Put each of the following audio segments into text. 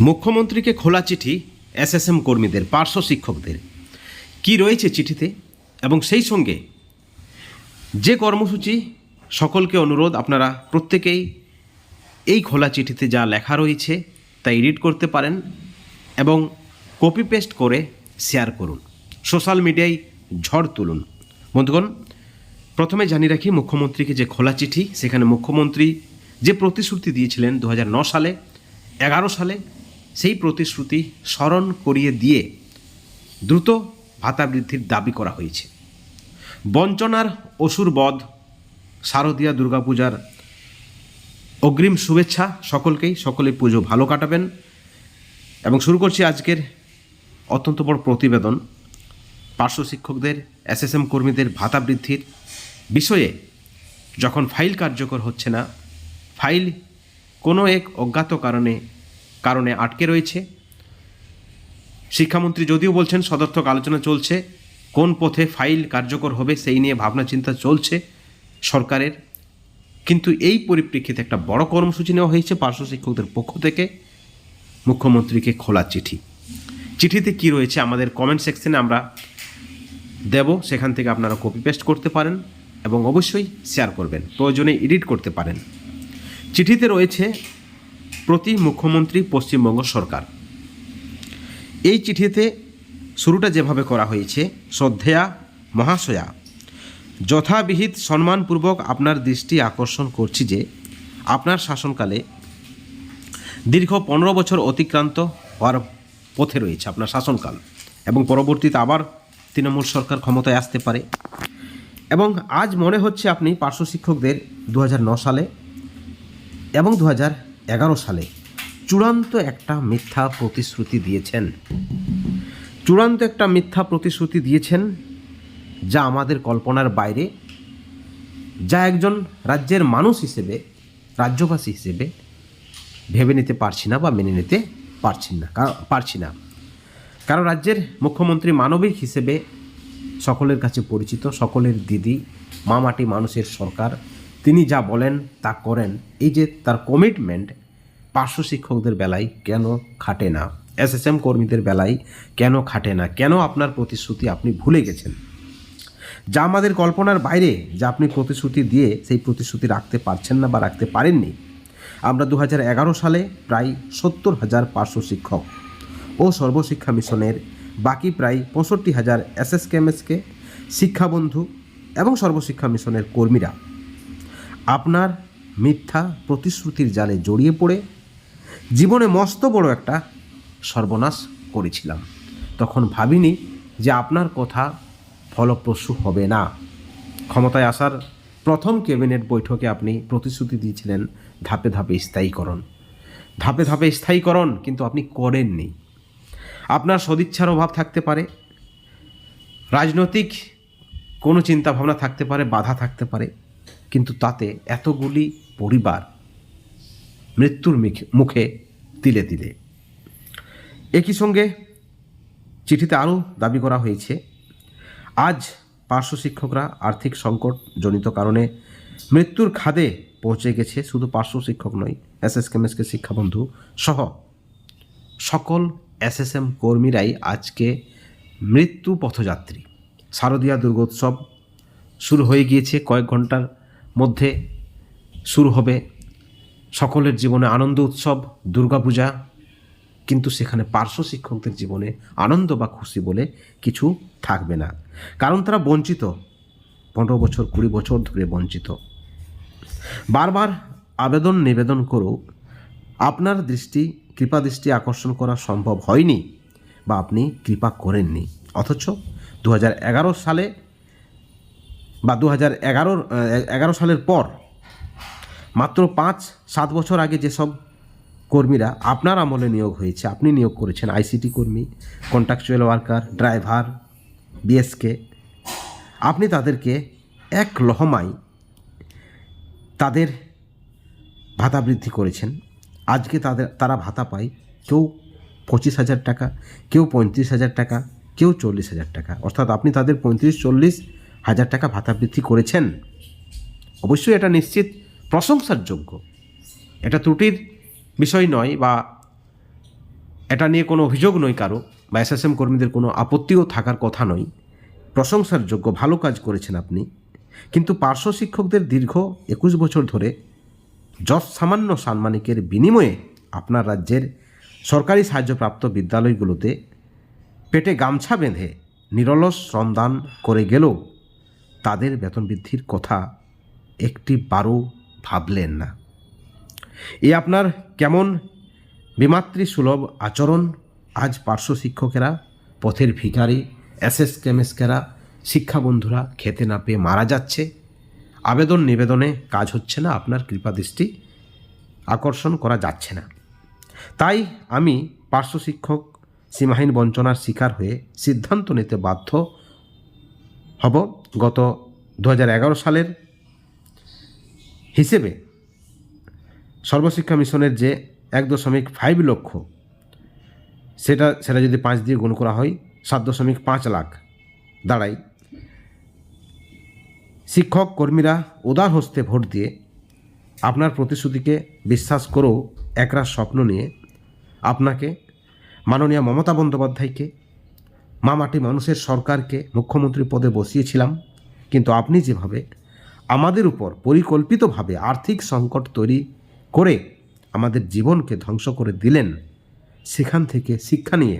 মুখ্যমন্ত্রীকে খোলা চিঠি এসএসএম কর্মীদের, পার্শ্ব শিক্ষকদের। কি রয়েছে চিঠিতে? এবং সেই সঙ্গে যে কর্মসূচি, সকলকে অনুরোধ, আপনারা প্রত্যেকেই এই খোলা চিঠিতে যা লেখা রয়েছে তা এডিট করতে পারেন এবং কপি পেস্ট করে শেয়ার করুন। সোশ্যাল মিডিয়ায় ঝড় তুলুন। বন্ধুগণ, প্রথমে জানিয়ে রাখি, মুখ্যমন্ত্রীকে যে খোলা চিঠি, সেখানে মুখ্যমন্ত্রী যে প্রতিশ্রুতি দিয়েছিলেন দু সালে, এগারো সালে সেই প্রতিশ্রুতি স্মরণ করিয়ে দিয়ে দ্রুত ভাতা বৃদ্ধির দাবি করা হয়েছে। বঞ্চনার অসুর বধ, শারদীয়া দুর্গাপূজার অগ্রিম শুভেচ্ছা সকলকেই, সকলে পুজো ভালো কাটাবেন। এবং শুরু করছি আজকের অত্যন্ত বড় প্রতিবেদন। পার্শ্ব শিক্ষকদের, এসএসএম কর্মীদের ভাতা বৃদ্ধির বিষয়ে যখন ফাইল কার্যকর হচ্ছে না, ফাইল কোনো এক অজ্ঞাত কারণে কারণে আটকে রয়েছে। শিক্ষামন্ত্রী যদিও বলছেন সদর্থক আলোচনা চলছে, কোন পথে ফাইল কার্যকর হবে সেই নিয়ে ভাবনা চিন্তা চলছে সরকারের। কিন্তু এই পরিপ্রেক্ষিতে একটা বড় কর্মসূচি নেওয়া হয়েছে পার্শ্ব শিক্ষকদের পক্ষ থেকে। মুখ্যমন্ত্রীকে খোলা চিঠি। চিঠিতে কি রয়েছে আমাদের কমেন্ট সেকশনে আমরা দেব, সেখান থেকে আপনারা কপি পেস্ট করতে পারেন এবং অবশ্যই শেয়ার করবেন। প্রয়োজনে এডিট করতে পারেন। চিঠিতে রয়েছে প্রতি মুখ্যমন্ত্রী পশ্চিমবঙ্গ সরকার। এই চিঠিতে শুরুটা যেভাবে করা হয়েছে, শ্রদ্ধেয়া, মহাশয়া, যথাবিহিত সম্মানপূর্বক আপনার দৃষ্টি আকর্ষণ করছি যে আপনার শাসনকালে দীর্ঘ পনেরো বছর অতিক্রান্ত হওয়ার পথে রয়েছে আপনার শাসনকাল এবং পরবর্তীতে আবার তৃণমূল সরকার ক্ষমতায় আসতে পারে। এবং আজ মনে হচ্ছে আপনি পার্শ্ব শিক্ষকদের দু সালে এবং দু হাজার সালে চূড়ান্ত একটা মিথ্যা প্রতিশ্রুতি দিয়েছেন। চূড়ান্ত একটা মিথ্যা প্রতিশ্রুতি দিয়েছেন যা আমাদের কল্পনার বাইরে, যা একজন রাজ্যের মানুষ হিসেবে, রাজ্যবাসী হিসেবে ভেবে নিতে পারছি না বা মেনে নিতে পারছি না পারছি না। কারণ রাজ্যের মুখ্যমন্ত্রী মানবিক হিসেবে সকলের কাছে পরিচিত, সকলের দিদি মা মাটি মানুষের সরকার তিনি যা বলেন, তা করেন। এই যে তার কমিটমেন্ট পার্শ্ব শিক্ষকদের বেলায় কেন খাটে না? এসএসএম কর্মীদের বেলায় কেন খাটে না? কেন আপনার প্রতিশ্রুতি আপনি ভুলে গেছেন? যা আমাদের কল্পনার বাইরে, যা আপনি প্রতিশ্রুতি দিয়ে সেই প্রতিশ্রুতি রাখতে পারছেন না বা রাখতে পারেননি। আমরা দু হাজার এগারো সালে প্রায় সত্তর হাজার পার্শ্ব শিক্ষক ও সর্বশিক্ষা মিশনের বাকি প্রায় পঁয়ষট্টি হাজার এসএসকেএমএসকে শিক্ষাবন্ধু এবং সর্বশিক্ষা মিশনের কর্মীরা আপনার মিথ্যা প্রতিশ্রুতির জালে জড়িয়ে পড়ে জীবনে মস্ত বড় একটা সর্বনাশ করেছিলাম। তখন ভাবিনি যে আপনার কথা ফলপ্রসূ হবে না। ক্ষমতায় আসার প্রথম ক্যাবিনেট বৈঠকে আপনি প্রতিশ্রুতি দিয়েছিলেন ধাপে ধাপে স্থায়ীকরণ। ধাপে ধাপে স্থায়ীকরণ কিন্তু আপনি করেননি। আপনার সদিচ্ছার অভাব থাকতে পারে। রাজনৈতিক কোনো চিন্তাভাবনা থাকতে পারে, বাধা থাকতে পারে। কিন্তু তাতে এতগুলি পরিবার মৃত্যুর মুখে- তিলে তিলে। একই সঙ্গে চিঠিতে আরও দাবি করা হয়েছে, আজ পার্শ্ব শিক্ষকরা আর্থিক সংকট জনিত কারণে মৃত্যুর খাদে পৌঁছে গেছে শুধু পার্শ্ব শিক্ষক নয়, এসএসকেএমএসকে শিক্ষাবন্ধু সহ সকল এস এস এম কর্মীরাই আজকে মৃত্যু পথযাত্রী। শারদীয়া দুর্গোৎসব শুরু হয়ে গিয়েছে কয়েক ঘণ্টার মধ্যে শুরু হবে সকলের জীবনে আনন্দ উৎসব, দুর্গাপূজা। কিন্তু সেখানে পার্শ্ব শিক্ষকদের জীবনে আনন্দ বা খুশি বলে কিছু থাকবে না। কারণ তারা বঞ্চিত। পনেরো বছর, কুড়ি বছর ধরে বঞ্চিত। বারবার আবেদন, নিবেদন করেও আপনার দৃষ্টি, কৃপা দৃষ্টি আকর্ষণ করা সম্ভব হয়নি বা আপনি কৃপা করেননি। অথচ দু হাজার এগারো সালে বা দু হাজার এগারোর এগারো সালের পর, মাত্র পাঁচ, সাত বছর আগে যেসব কর্মীরা আপনার আমলে নিয়োগ হয়েছে, আপনি নিয়োগ করেছেন, আইসিটি কর্মী কন্ট্রাকচুয়াল ওয়ার্কার ড্রাইভার বিএসকে আপনি তাদেরকে এক লহমায় তাদের ভাতা বৃদ্ধি করেছেন। আজকে তাদের, তারা ভাতা পায় কেউ পঁচিশ হাজার টাকা, কেউ পঁয়ত্রিশ হাজার টাকা, কেউ চল্লিশ হাজার টাকা। অর্থাৎ আপনি তাদের পঁয়ত্রিশ, চল্লিশ হাজার টাকা ভাতা বৃদ্ধি করেছেন? অবশ্যই এটা নিশ্চিত প্রশংসার যোগ্য এটা ত্রুটির বিষয় নয় বা এটা নিয়ে কোনো অভিযোগ নয় কারও বা এসএসএম কর্মীদের কোনো আপত্তিও থাকার কথা নয়। প্রশংসার যোগ্য ভালো কাজ করেছেন আপনি। কিন্তু পার্শ্ব শিক্ষকদের দীর্ঘ একুশ বছর ধরে যশ সামান্য সাম্মানিকের বিনিময়ে আপনার রাজ্যের সরকারি সাহায্যপ্রাপ্ত বিদ্যালয়গুলোতে পেটে গামছা বেঁধে নিরলস শ্রমদান করে গেলেও তাদের বেতন বৃদ্ধির কথা একটি বারও ভাবলেন না। এ আপনার কেমন বিমাতৃ সুলভ আচরণ? আজ পার্শ্ব শিক্ষকেরা, পথের ভিখারি, এসএস কেমেস্কেরা শিক্ষাবন্ধুরা খেতে না পেয়ে মারা যাচ্ছে। আবেদন নিবেদনে কাজ হচ্ছে না, আপনার কৃপাদৃষ্টি আকর্ষণ করা যাচ্ছে না। তাই আমি পার্শ্ব শিক্ষক সীমাহীন বঞ্চনার শিকার হয়ে সিদ্ধান্ত নিতে বাধ্য হব গত দু হাজার এগারো সালের হিসেবে সর্বশিক্ষা মিশনের যে এক দশমিক ফাইভ লক্ষ, সেটা সেটা যদি পাঁচ দিয়ে গুণ করা হয়, সাত দশমিক পাঁচ লাখ দাঁড়ায়। শিক্ষক কর্মীরা উদার হস্তে ভোট দিয়ে আপনার প্রতিশ্রুতিকে বিশ্বাস করেও একরাশ স্বপ্ন নিয়ে আপনাকে মাননীয় মমতা বন্দ্যোপাধ্যায়কে মা মাটি মানুষের সরকারকে মুখ্যমন্ত্রী পদে বসিয়েছিলাম। কিন্তু আপনি যেভাবে আমাদের উপর পরিকল্পিতভাবে আর্থিক সংকট তৈরি করে আমাদের জীবনকে ধ্বংস করে দিলেন, সেখান থেকে শিক্ষা নিয়ে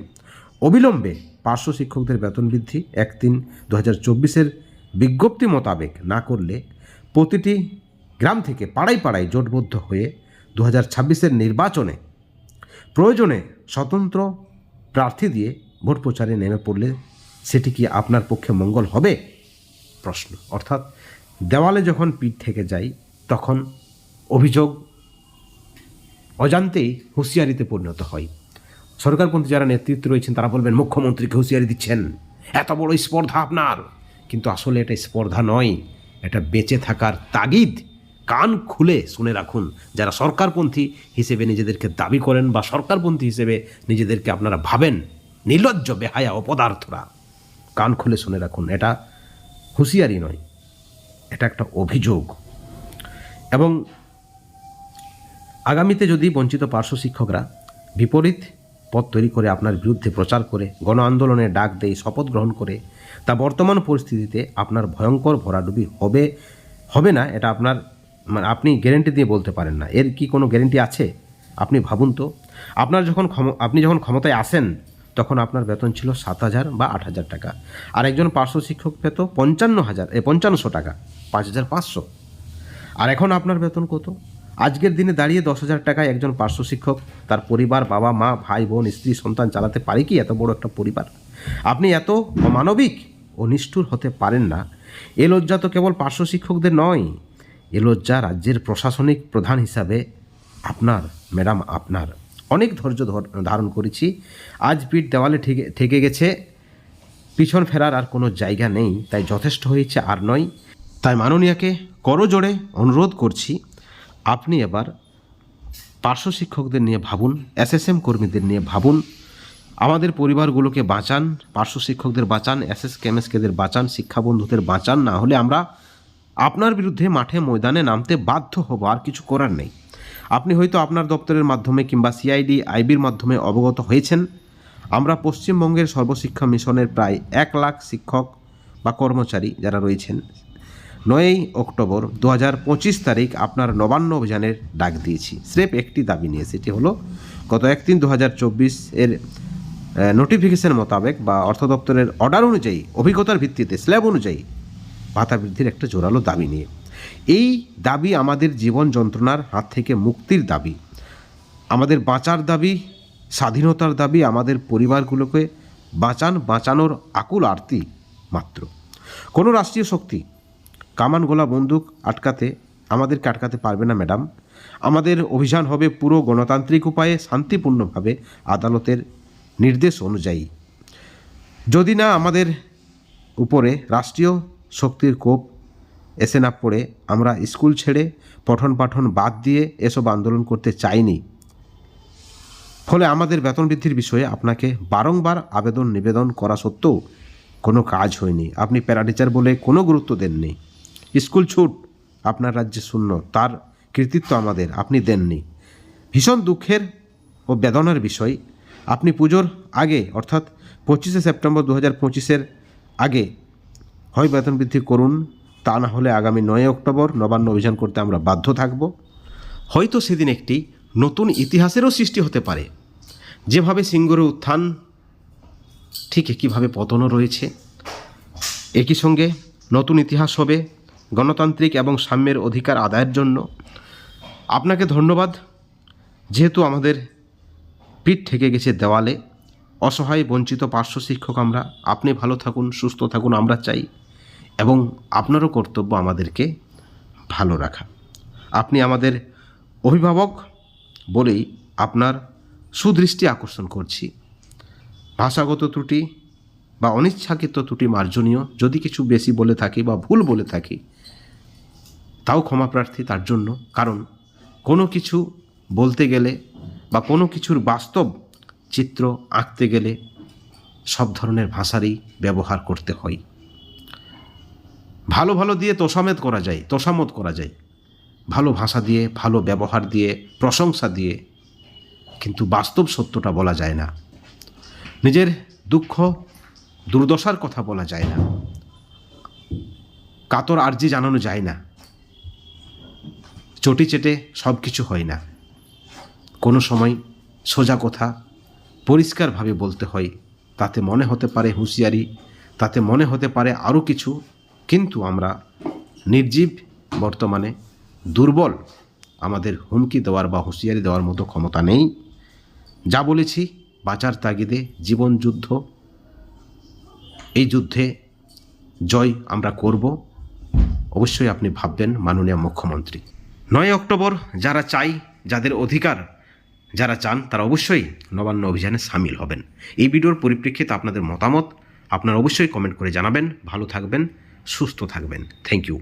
অবিলম্বে পার্শ্ব শিক্ষকদের বেতন বৃদ্ধি এক তিন দু হাজার চব্বিশের বিজ্ঞপ্তি মোতাবেক না করলে প্রতিটি গ্রাম থেকে পাড়ায় পাড়ায় জোটবদ্ধ হয়ে দু হাজার ছাব্বিশের নির্বাচনে প্রয়োজনে স্বতন্ত্র প্রার্থী দিয়ে ভোট প্রচারে নেমে পড়লে সেটি কি আপনার পক্ষে মঙ্গল হবে? প্রশ্ন। অর্থাৎ দেওয়ালে যখন পিঠ থেকে যাই তখন অভিযোগ অজান্তেই হুঁশিয়ারিতে পরিণত হয়। সরকারপন্থী যারা নেতৃত্ব রয়েছেন, তারা বলবেন, মুখ্যমন্ত্রীকে হুঁশিয়ারি দিচ্ছেন। এত বড় স্পর্ধা আপনার। কিন্তু আসলে এটা স্পর্ধা নয়, এটা বেঁচে থাকার তাগিদ। কান খুলে শুনে রাখুন, যারা সরকারপন্থী হিসেবে নিজেদেরকে দাবি করেন বা সরকারপন্থী হিসেবে নিজেদেরকে আপনারা ভাবেন নির্লজ্জ বেহায়া অপদার্থরা কান খুলে শুনে রাখুন, এটা হুঁশিয়ারি নয়, এটা একটা অভিযোগ। এবং আগামীতে যদি বঞ্চিত পার্শ্ব শিক্ষকরা বিপরীত পথ তৈরি করে আপনার বিরুদ্ধে প্রচার করে, গণ আন্দোলনের ডাক দেয়, শপথ গ্রহণ করে, তা বর্তমান পরিস্থিতিতে আপনার ভয়ঙ্কর ভরাডুবি হবে হবে না, এটা আপনার মানে আপনি গ্যারেন্টি দিয়ে বলতে পারেন না। এর কি কোনো গ্যারেন্টি আছে? আপনি ভাবুন তো। আপনার যখন আপনি যখন ক্ষমতায় আসেন তখন আপনার বেতন ছিল সাত হাজার বা আট হাজার টাকা। আর একজন পার্শ্ব শিক্ষক পেত পঞ্চান্ন হাজার, এ, পঞ্চান্নশো টাকা, পাঁচ হাজার পাঁচশো। আর এখন আপনার বেতন কত? আজকের দিনে দাঁড়িয়ে দশ হাজার টাকায় একজন পার্শ্ব শিক্ষক তার পরিবার, বাবা, মা, ভাই, বোন, স্ত্রী, সন্তান চালাতে পারে কি এত বড় একটা পরিবার? আপনি এত অমানবিক ও নিষ্ঠুর হতে পারেন না। এ লজ্জা তো কেবল পার্শ্ব শিক্ষকদের নয়। এ লজ্জা রাজ্যের প্রশাসনিক প্রধান হিসাবে আপনার, ম্যাডাম, আপনার। অনেক ধৈর্য ধর- ধারণ করেছি। আজ পিঠ দেওয়ালে ঠেকে গেছে। পিছন ফেরার আর কোনো জায়গা নেই, তাই যথেষ্ট হয়েছে আর নয়। তাই মাননীয়াকে করজোড়ে অনুরোধ করছি, আপনি এবার পার্শ্ব শিক্ষকদের নিয়ে ভাবুন, এসএসএম কর্মীদের নিয়ে ভাবুন। আমাদের পরিবারগুলোকে বাঁচান, পার্শ্ব শিক্ষকদের বাঁচান এস এস কেমএসকেদের বাঁচান শিক্ষাবন্ধুদের বাঁচান, না হলে আমরা আপনার বিরুদ্ধে মাঠে ময়দানে নামতে বাধ্য হব, আর কিছু করার নেই। আপনি হয়তো আপনার দপ্তরের মাধ্যমে কিংবা সিআইডি আইবির মাধ্যমে অবগত হয়েছেন। আমরা পশ্চিমবঙ্গের সর্বশিক্ষা মিশনের প্রায় এক লাখ শিক্ষক বা কর্মচারী যারা রয়েছেন। নয়ই অক্টোবর দু হাজার পঁচিশ তারিখ আপনার নবান্ন অভিযানের ডাক দিয়েছি। স্রেফ একটি দাবি নিয়ে সেটি হলো গত এক তিন দু এর নোটিফিকেশন মোতাবেক বা অর্থ দপ্তরের অর্ডার অনুযায়ী, অভিজ্ঞতার ভিত্তিতে স্ল্যাব অনুযায়ী ভাতা বৃদ্ধির একটা জোরালো দাবি নিয়ে। এই দাবি আমাদের জীবন যন্ত্রণার হাত থেকে মুক্তির দাবি। আমাদের বাঁচার দাবি, স্বাধীনতার দাবি, আমাদের পরিবারগুলোকে বাঁচান, বাঁচানোর আকুল আরতি মাত্র। কোনো রাষ্ট্রীয় শক্তি কামান গোলা বন্দুক আটকাতে আমাদেরকে আটকাতে পারবে না, ম্যাডাম। আমাদের অভিযান হবে পুরো গণতান্ত্রিক উপায়ে, শান্তিপূর্ণভাবে আদালতের নির্দেশ অনুযায়ী। যদি না আমাদের উপরে রাষ্ট্রীয় শক্তির কোপ এসে না পড়ে আমরা স্কুল ছেড়ে পঠন পাঠন বাদ দিয়ে এসব আন্দোলন করতে চাইনি। ফলে আমাদের বেতন বৃদ্ধির বিষয়ে আপনাকে বারংবার আবেদন নিবেদন করা সত্ত্বেও কোনো কাজ হয়নি। আপনি প্যারাটিচার বলে কোনো গুরুত্ব দেননি। স্কুল ছুট আপনার রাজ্যে শূন্য, তার কৃতিত্ব আমাদের, আপনি দেননি। ভীষণ দুঃখের ও বেদনার বিষয়, আপনি পুজোর আগে, অর্থাৎ পঁচিশে সেপ্টেম্বর দু হাজার পঁচিশের আগে হয় বেতন বৃদ্ধি করুন তা না হলে আগামী নয় অক্টোবর নবান্ন অভিযান করতে আমরা বাধ্য থাকব। হয়তো সেদিন একটি নতুন ইতিহাসেরও সৃষ্টি হতে পারে। যেভাবে সিঙ্গুরের উত্থান, ঠিক একইভাবে পতনও রয়েছে। একই সঙ্গে নতুন ইতিহাস হবে গণতান্ত্রিক এবং সাম্যের অধিকার আদায়ের জন্য। আপনাকে ধন্যবাদ। যেহেতু আমাদের পিঠ ঠেকে গেছে দেওয়ালে, অসহায়, বঞ্চিত পার্শ্ব শিক্ষক আমরা। আপনি ভালো থাকুন, সুস্থ থাকুন, আমরা চাই। এবং আপনারও কর্তব্য আমাদেরকে ভালো রাখা। আপনি আমাদের অভিভাবক বলেই আপনার সুদৃষ্টি আকর্ষণ করছি। ভাষাগত ত্রুটি বা অনিচ্ছাকৃত ত্রুটি মার্জনীয়, যদি কিছু বেশি বলে থাকি বা ভুল বলে থাকি, তাও ক্ষমা প্রার্থী তার জন্য। কারণ কোনো কিছু বলতে গেলে বা কোনো কিছুর বাস্তব চিত্র আঁকতে গেলে সব ধরনের ভাষারই ব্যবহার করতে হয়। ভালো ভালো দিয়ে তোষামেদ করা যায় তোষামত করা যায়। ভালো ভাষা দিয়ে, ভালো ব্যবহার দিয়ে, প্রশংসা দিয়ে। কিন্তু বাস্তব সত্যটা বলা যায় না। নিজের দুঃখ, দুর্দশার কথা বলা যায় না। কাতর আর্জি জানানো যায় না। চটি চেটে সব কিছু হয় না। কোনো সময় সোজা কথা পরিষ্কারভাবে বলতে হয়, তাতে মনে হতে পারে হুঁশিয়ারি, তাতে মনে হতে পারে আরও কিছু। কিন্তু আমরা নির্জীব, বর্তমানে দুর্বল, আমাদের হুমকি দেওয়ার বা হুঁশিয়ারি দেওয়ার মতো ক্ষমতা নেই। যা বলেছি, বাঁচার তাগিদে জীবন যুদ্ধ, এই যুদ্ধে জয় আমরা করব। অবশ্যই আপনি ভাববেন, মাননীয় মুখ্যমন্ত্রী। নয় অক্টোবর যারা চাই, যাদের অধিকার যারা চান, তারা অবশ্যই নবান্ন অভিযানে সামিল হবেন। এই ভিডিওর পরিপ্রেক্ষিতে আপনাদের মতামত, আপনারা অবশ্যই কমেন্ট করে জানাবেন। ভালো থাকবেন। সুস্থ থাকবেন। Thank you